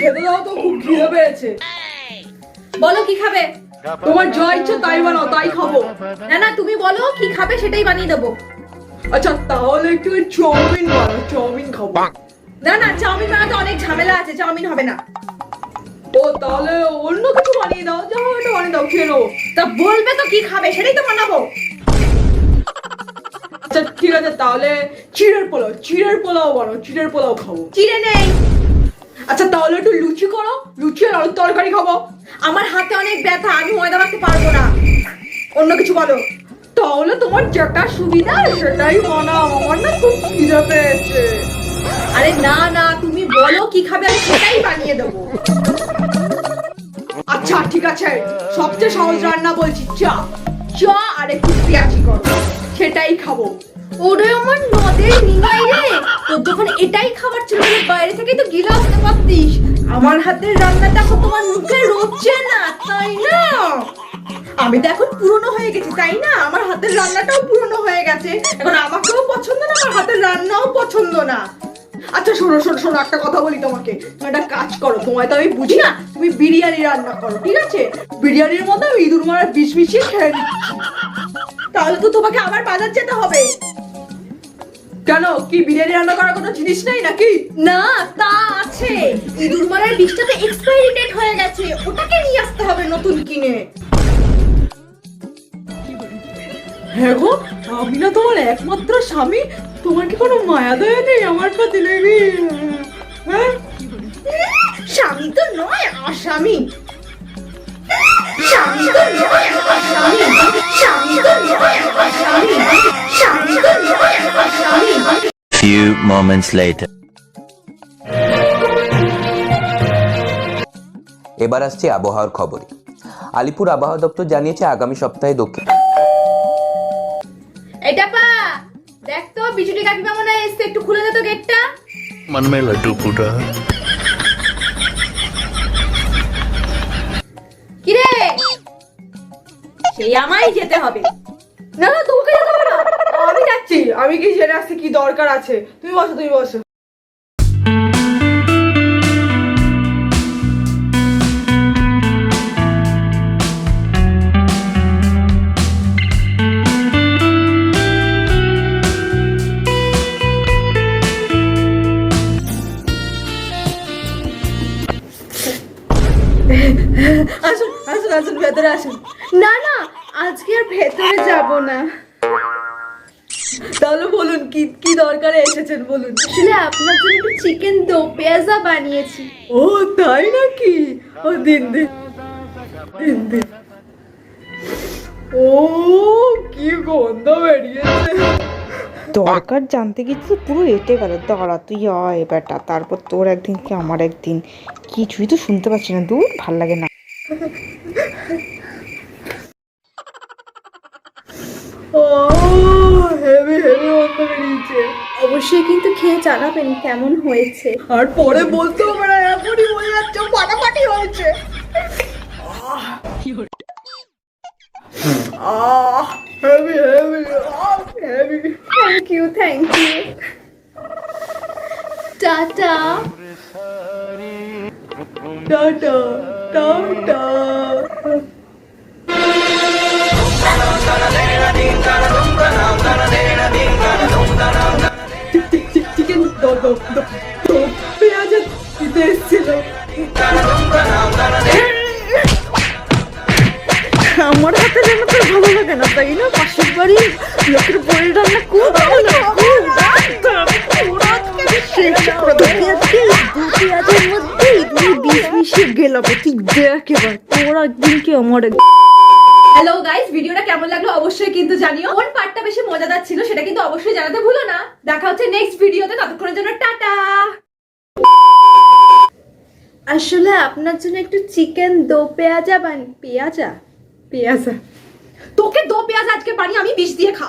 খেতে দাও তো খুব খিদে পেয়েছে। বলো কি খাবে? তোমার যা ইচ্ছা তাই বানাও তাই খাব। না না তুমি বলো কি খাবে সেটাই বানিয়ে দেবো। আচ্ছা তাহলে একটু চাউমিন বানাও চাউমিন খাব। না না চাউমিন বানাতে অনেক ঝামেলা আছে চাউমিন হবে না। ও তাহলে অন্য কিছু বানিয়ে দাও যা ওটা বানিয়ে দাও খেয়ে নেব। তা বলবে তো কি খাবে সেটাই তো বানাবো। আচ্ছা ঠিক আছে তাহলে চিড়ের পোলাও চিড়ের পোলাও বানাও চিড়ের পোলাও খাব। চিড়ে নেই। আচ্ছা তাহলে একটু লুচি করো। লুচি আর আলুর তরকারি খাব। আমার হাতে অনেক ব্যথা, আমি ময়দা মাখতে পারব না। অন্য কিছু বলো। তাহলে তোমার যেটা সুবিধা, সেটাই বানাও। আমার না খুব খিদে পেয়েছে। আরে না না, তুমি বলো কি খাবে, আমি সেটাই বানিয়ে দেবো। আচ্ছা ঠিক আছে। সবচেয়ে সহজ রান্না বলছি চা। চা আর একটু পেঁয়াজি করো। সেটাই খাব। ওরে আমার নদের নিমাই রে তোর যখন এটাই খাবার ছিল বাইরে থেকেই তো গিলে আসতে পারতিস। আমার হাতের রান্নাটা এখন তোমার মুখে রোচছে না, তাই না? আমি তো এখন পুরনো হয়ে গেছি, তাই না? আমার হাতের রান্নাটাও পুরনো হয়ে গেছে। এখন আমাকেও পছন্দ না, আমার হাতের রান্নাও পছন্দ না। আচ্ছা শোনো শোনো শোনো, একটা কথা বলি তোমাকে। তুমি একটা কাজ করো, তোমায় তো আমি বুঝি না, তুমি বিরিয়ানি রান্না করো, ঠিক আছে? বিরিয়ানির মধ্যে ইঁদুর মারার বিষ মিশিয়ে খেয়ে নিচ্ছি। তাহলে তো তোমাকে আবার বাজার যেতে হবে। কেন? কি বিরিয়ানি রান্না করার কোনো জিনিস নেই নাকি? না তা আছে। ইঁদুর মারার বিষটাতে এক্সপায়ারি ডেট হয়ে গেছে। ওটাকে নিয়ে আসতে হবে নতুন কিনে। হ্যাঁ গো আমি না তোমার একমাত্র স্বামী। তোমার কি কোনো মায়া দয়া নেই আমার প্রতি নেবি হ্যাঁ? স্বামী তো নয় আসামি। স্বামী তো নয় আসামি। স্বামী তো নয় আসামি। স্বামী তো Few moments later. এবার আসছে আবহাওয়ার খবরে আলিপুর আবহাওয়া দপ্তর জানিয়েছে আগামী সপ্তাহে দক্ষিণ এটা পা দেখ তো বিজুলি কাকিমা মনে হয় এসছে একটু খুলে দে তো গেটটা मन में लड्डू फूटा কিরে সেই আমায় যেতে হবে না না তোমাকে যেতে হবে না আমি যাচ্ছি। আমি কি জেনে আসছি? কি দরকার আছে? তুমি বসো তুমি বসো। আসুন আসুন আসুন, ভেতরে আসুন। না না, আজকে আর ভেতরে যাব না। তাহলে বলুন কি কি দরকারে এসেছেন বলুন। আসলে আপনার জন্য একটু চিকেন দো পেঁয়াজা বানিয়েছি। ও তাই নাকি? ও দিন দিন দিন দিন। ও কি গন্ধ বেরিয়েছে। দরকার জানতে গেছি পুরো এটে গেল। দাঁড়া তুই আয় বেটা তারপর তোর একদিন কি আমার একদিন। কিছুই তো শুনতে পাচ্ছি না দূর ভালো লাগে না ও হেভি হেভি গন্ধ বেরিয়েছে অবশ্যই কিন্তু খেয়ে জানাবেন কেমন হয়েছে? আর পরে বলতে না এখনই বলে যাচ্ছে ফাটাফাটি হয়েছে। আহ heavy heavy heavy thank you thank you tata. টাটা টাটা। আমার হাতে যেন তোর ভালো লাগে না, তাই না? পাশের বাড়ি লোকের রান্না খুব হ্যালো গাইস ভিডিওটা কেমন লাগল অবশ্যই কিন্তু জানিও। কোন পার্টটা বেশি মজাদার ছিল সেটা কিন্তু অবশ্যই জানাতে ভুলো না। দেখা হচ্ছে নেক্সট ভিডিওতে ততক্ষণের জন্য টাটা আসলে আপনার জন্য একটু চিকেন দো পেঁয়াজা বান পেঁয়াজা? পেঁয়াজা। তোকে দো পেঁয়াজা আজকে বানিয়ে আমি বিষ দিয়ে খা